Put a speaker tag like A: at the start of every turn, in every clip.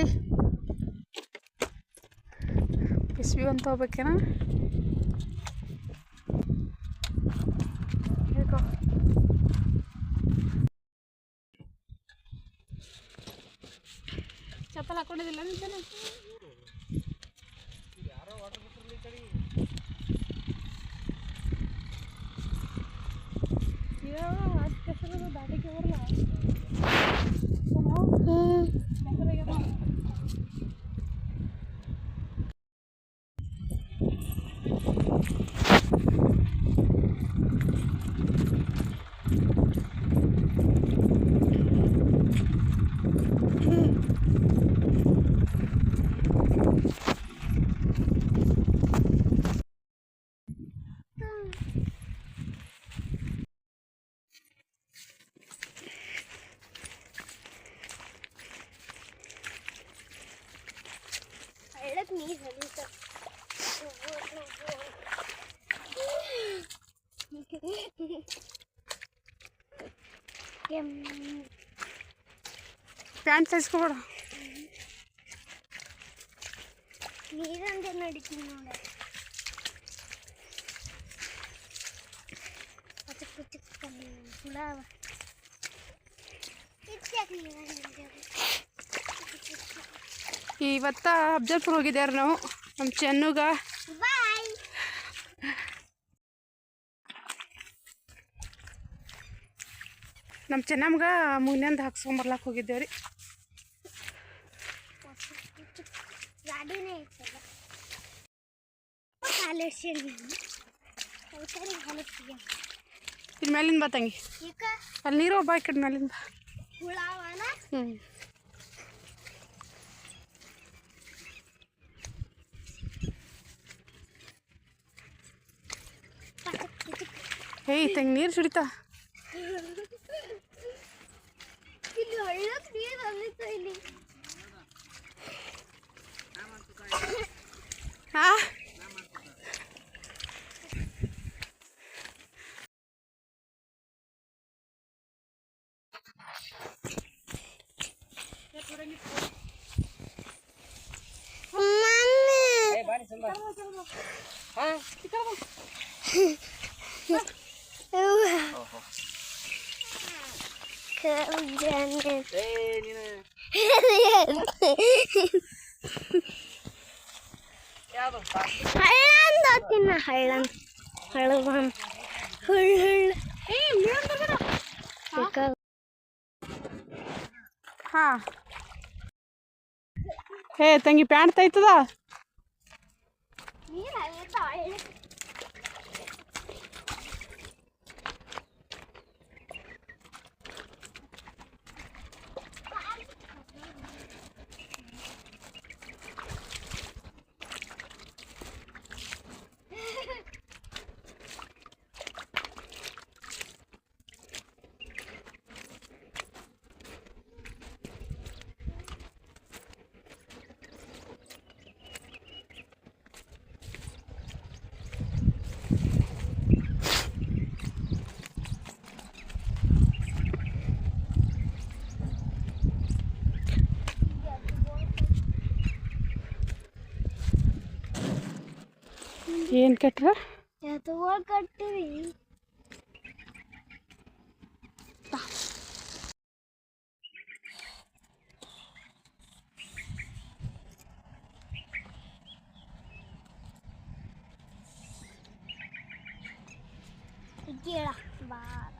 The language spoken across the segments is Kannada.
A: ನಡಿ. ಬಿಸ್ಬಿ ಅಂತ ಹೋಗ್ಬೇಕೇನ. ಚಪ್ಪಲ್ ಹಾಕೊಂಡಿದ್ದಿಲ್ಲ ನಿಂತೇನೆ? ದಾಟಿಗೆ
B: ప్యాంట్ వేసుకోకూడదు
A: మీరంతా నడుచుకున్నాడు
B: ನೀರಂದ
A: ಇವತ್ತ ಅಬ್ಜರ್ಪುರ್ ಹೋಗಿದ್ದಾರೆ ನಾವು? ನಮ್ಮ ಚೆನ್ನುಗ. ನಮ್ಮ ಚೆನ್ನಮ್ಗ ಮುನ್ಯಂದು ಹಾಕ್ಸ್ಕೊಂಬರ್ಲಾಕ್ ಹೋಗಿದ್ದೇವ್ರಿ
B: ಗಾಡಿನೇ
A: ಇಲ್ಲಿ ಮೇಲಿಂದ ಬಾ ತಂಗಿ. ಅಲ್ಲಿ ನೀರು ಬಾ ಈ ಕಡೆ ಮೇಲಿಂದ ಬಾ. ಹ್ಞೂ ಏಯ್ ತಂಗಿ ನೀರು ಸುಡಿತಾ?
B: ಹಳ್ಳಂದ ತಿನ್ನ ಹಳ್ಳನ್ ಹಳ್ಳವನ್ ಹುಳ್ ಹುಳ್ ಸಿಕ್ಕ-
A: ಹಾಂ ಏ ತಂಗಿ ಪ್ಯಾಂಟ್ ತೈತದ
B: ನೀರ್ ಅಲ್ಲಿಂದ ಹಳ್ಳಕ್
A: ಏನು ಕೆಟ್ರ
B: ಎತ್ತುಗಳು ಕಟ್ಟಿವಿ ಕೇಳ ಬಾರ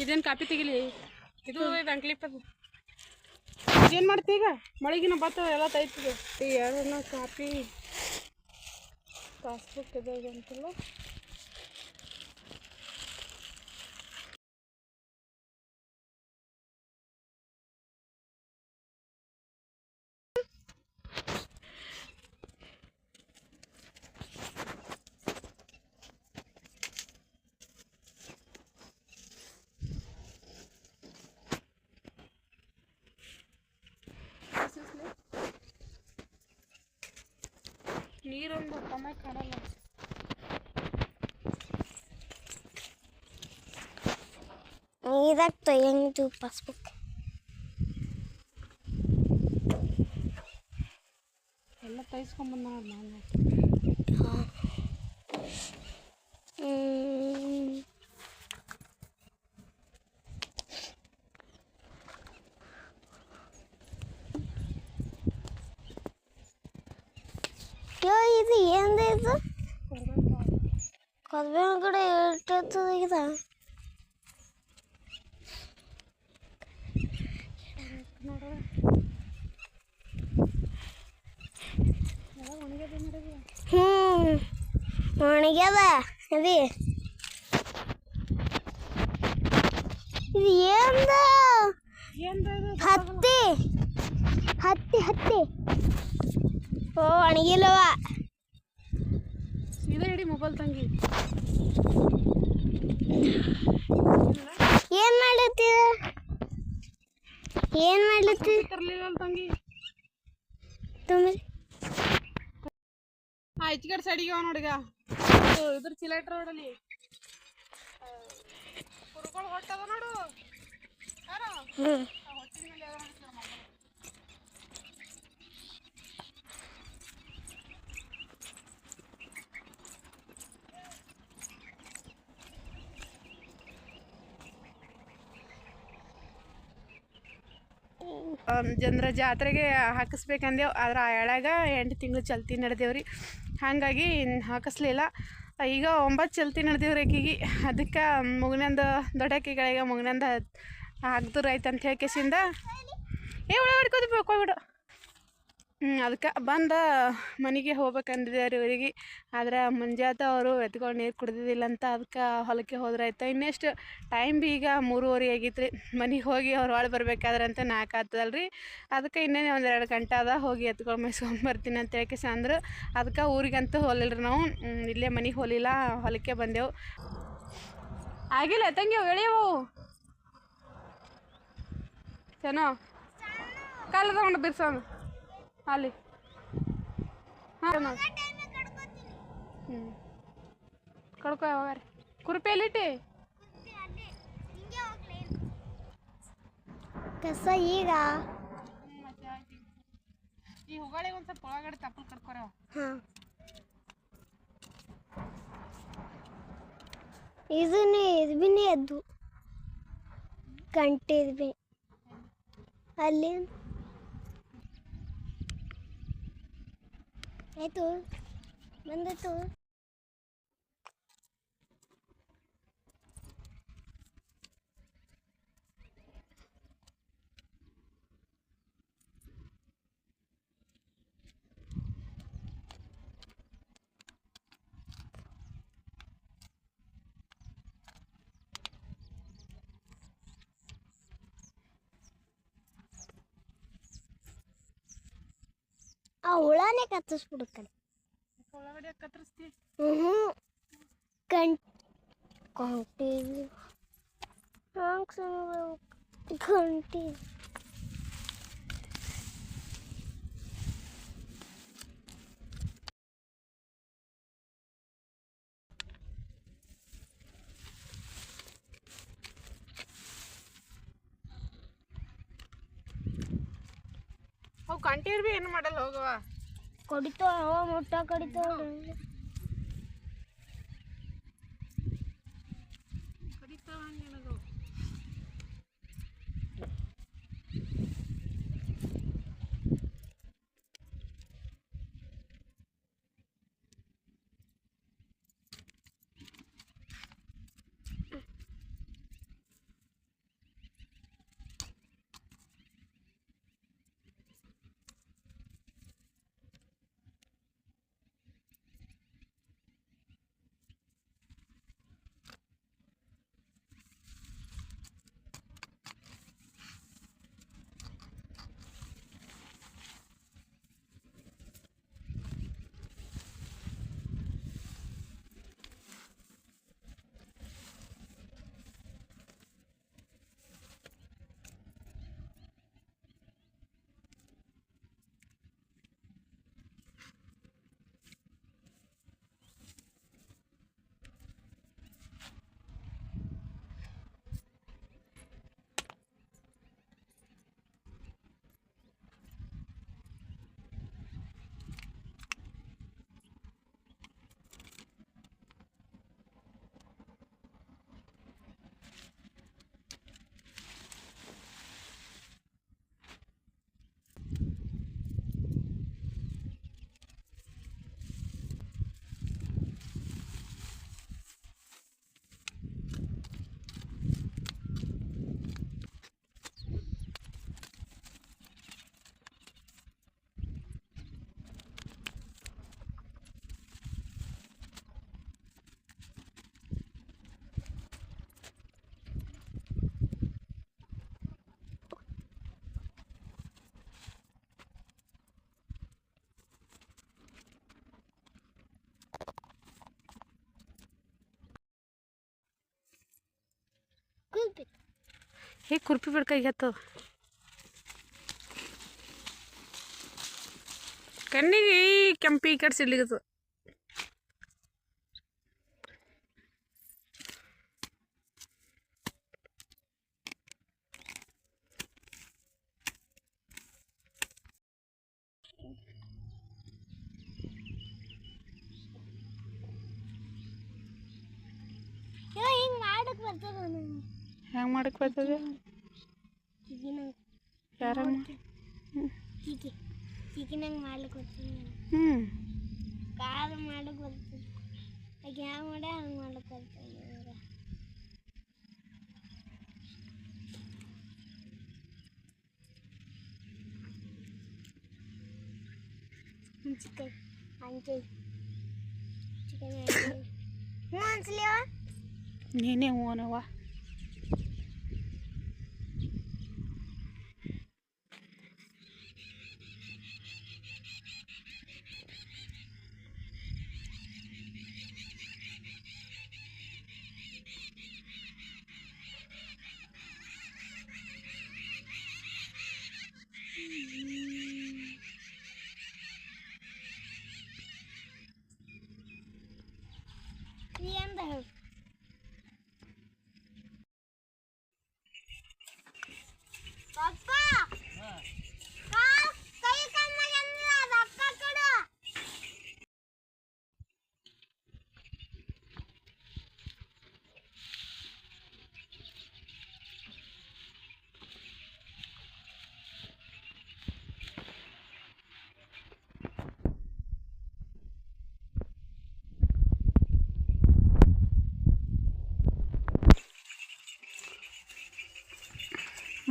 A: ಇದೇನು ಕಾಪಿ ತೆಗಿಲಿ ಇದು ಇದು ಅಂಕ್ಲಿಪ್ ಅದು ಏನು ಮಾಡ್ತಿ ಈಗ? ಮಳೆಗಿನ ಬತ್ತ ಎಲ್ಲ ತೈತದೆ ಯಾರನ್ನ ಕಾಪಿ ಪಾಸ್ಬುಕ್ ಇದೆ ನೀರೊಂದು ಕಮ್ಮ ಕಾಣಲ್ಲ
B: ಇದಾಗ ತೆಗಿಯಂಗಿದ್ದು ಪಾಸ್ಬುಕ್
A: ಎಲ್ಲ ತೈಸ್ಕೊಂಬಂದ ನೋಡಿ ನಾನು
B: പതിവ് കൂടെ എടുത്ത് ഇതാണ് ഉണങ്ങിയതാ അത് ഇത് എന്താ?
A: ഹത്തി.
B: ഹത്തി ഹത്തി. ഓ ഉണങ്ങിയല്ലോ ಒಣಗಿಲ್ಲವ
A: ಹಿಡಿ ಮೊಬೈಲ್ ತಂಗಿ.
B: ಏನ್ ಮಾಡ್ಲತ್ತಿ ಏನ್ ಮಾಡ್ಲತ್ತಿ
A: ತರ್ಲಿಲ್ಲ ತಂಗಿ.
B: ತುಂಬ
A: ಹಾ ಈಚೆ ಸೈಡಿಗೆ ಅವ ನೋಡಿಗ ಇದ್ರ ಚೀಲ ರೋಡಲ್ಲಿ ಕುರ್ಗಳು ಹೊಟ್ಟದ ನೋಡು. ಯಾರೋ? ಹೊಟ್ಟಿನ ಮೇಲೆ ಜನರ ಜಾತ್ರೆಗೆ ಹಾಕಿಸ್ಬೇಕಂದೇವು. ಆದ್ರೆ ಆ ಎಳ್ಯಾಗ ಎಂಟು ತಿಂಗಳು ಚಲ್ತಿ ನಡೆದೇವ್ರಿ. ಹಾಗಾಗಿ ಹಾಕಿಸ್ಲಿಲ್ಲ. ಈಗ ಒಂಬತ್ತು ಚಲ್ತಿ ನಡೆದೇವ್ರಿ ಆಕಿಗೆ. ಅದಕ್ಕೆ ಮುಗಿನಂದು ದೊಡ್ಡಕ್ಕಿಗಳಿಗೆ ಮುಗಿನಂದು ಹಾಕ್ದೂರ ಐತೆ ಅಂತ ಹೇಳ್ಕೇಸಿಂದ ಏ ಒಳಗೆ ಹೊಡ್ಕೋದು ಬಿಡು. ಅದಕ್ಕೆ ಬಂದು ಮನೆಗೆ ಹೋಗ್ಬೇಕಂದಿದ್ದಾರೆ ಇವರಿಗೆ ಆದ್ರೆ ಮುಂಜಾತ ಅವರು ಎತ್ಕೊಂಡು ನೀರು ಕುಡ್ದಿದ್ದಿಲ್ಲ ಅಂತ ಅದಕ್ಕೆ ಹೊಲಕ್ಕೆ ಹೋದ್ರಾಯ್ತು. ಇನ್ನೆಷ್ಟು ಟೈಮ್ ಬಿ ಈಗ ಮೂರುವರೆ ಆಗಿತ್ತು ರೀ ಮನೆಗೆ ಹೋಗಿ ಅವ್ರು ಒಳಗೆ ಬರ್ಬೇಕಾದ್ರೆ ಅಂತ ನಾಲ್ಕು ಆಗ್ತದಲ್ಲ ರೀ ಅದಕ್ಕೆ ಇನ್ನೇನು ಒಂದು ಎರಡು ಗಂಟೆ ಅದ ಹೋಗಿ ಎತ್ಕೊಂಡು ಮೈಸ್ಕೊಂಡು ಬರ್ತೀನಿ ಅಂತ ಹೇಳಿ ಅಂದ್ರು. ಅದಕ್ಕೆ ಊರಿಗಂತೂ ಹೋಲಿಲ್ಲ ನಾವು. ಇಲ್ಲೇ ಮನೆಗೆ ಹೋಲಿಲ್ಲ, ಹೊಲಕ್ಕೆ ಬಂದೆವು. ಆಗಿಲ್ಲ ತಂಗಿ ಎಳೆಯವು. ಚೆನ್ನೋ ಕಾಲ ತಗೊಂಡು ಬಿರ್ಸೋನು ಅಲ್ಲಿ. ಹಾಂ. ಹ್ಞೂ ಕಡ್ಕೊ ಯಾವಾಗ ಕುರುಪಿ ಎಲ್ಲಿಟ್ಟಿ
B: ಕಸ ಈಗ.
A: ಈ ಹುಗಾಳಿಗೆ ಒಂದು ಸ್ವಲ್ಪ ಒಳಗಡೆ ತಪ್ಪಲು ಕರ್ಕೊರ.
B: ಹಾಂ. ಇದನ್ನ ಇದು ಎದ್ದು. ಗಂಟೆ ಇದು ಬಿ ಅಲ್ಲಿ itu, benda tu. ಆ ಹುಳನೇ ಕತ್ತಿಸ್ಬಿಡು ಕಡೆ
A: ಒಳಗಡೆ ಕತ್ತರಿಸ್ತಿ
B: ಹ್ಞೂ ಗಂಟ್ ಗಂಟೆ ಗಂಟೆ
A: ಅವು ಕಂಟೀರ್ ಭೀ ಏನು ಮಾಡಲ್ಲ ಹೋಗವ?
B: ಕಡಿತೋ ಮುಟ್ಟ ಕಡಿತೋ.
A: ಹೇ ಕುರ್ಪಿ ಬಿಡ್ ಕೈಗೆ ಹತ್ತದ ಕಣ್ಣಿಗೆ ಕೆಂಪಿ ಈ ಕಡೆ ಸಿಡ್ಲಿಗತ್ತದ
B: ಹಿಂಗ್ ಮಾಡಕ್ ಬರ್ತದ ನನಗೆ
A: ಹೆಂಗೆ ಮಾಡಕ್ಕೆ ಬರ್ತದೆ
B: ಈಗ ನಂಗೆ
A: ಯಾರಮ್ಮ
B: ಹೀಗೆ ಹೀಗೆ ನಂಗೆ ಮಾಡ್ಲಿಕ್ಕೆ ಬರ್ತದೆ
A: ಹ್ಞೂ
B: ಕಾಲು ಮಾಡಕ್ ಬರ್ತದೆ ಈಗ ಹ್ಯಾಂಗ ಮಾಡ ಹಂಗೆ ಮಾಡ್ಲಿಕ್ಕೆ ಬರ್ತದೆ ಇವ್ರ ಚಿಕನ್ ಅಂಕಲ್ ಚಿಕನ್ ಹ್ಞೂ ಅನ್ಸಲಿವ
A: ನೀನೇ ಹ್ಞೂ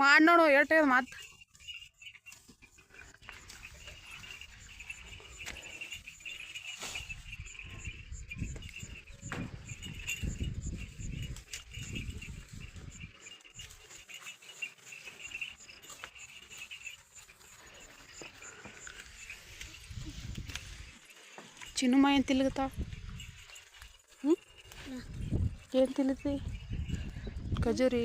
A: ಮಾಡಿ ನೋಡು ಏಟೇ ಮತ್ತೆ ಚಿನ್ನು ಏನು ತಿಲ್ಗತ್ತಾವ ಹ್ಞೂ ಏನು ತಿಲತಿ ಖಜೂರಿ?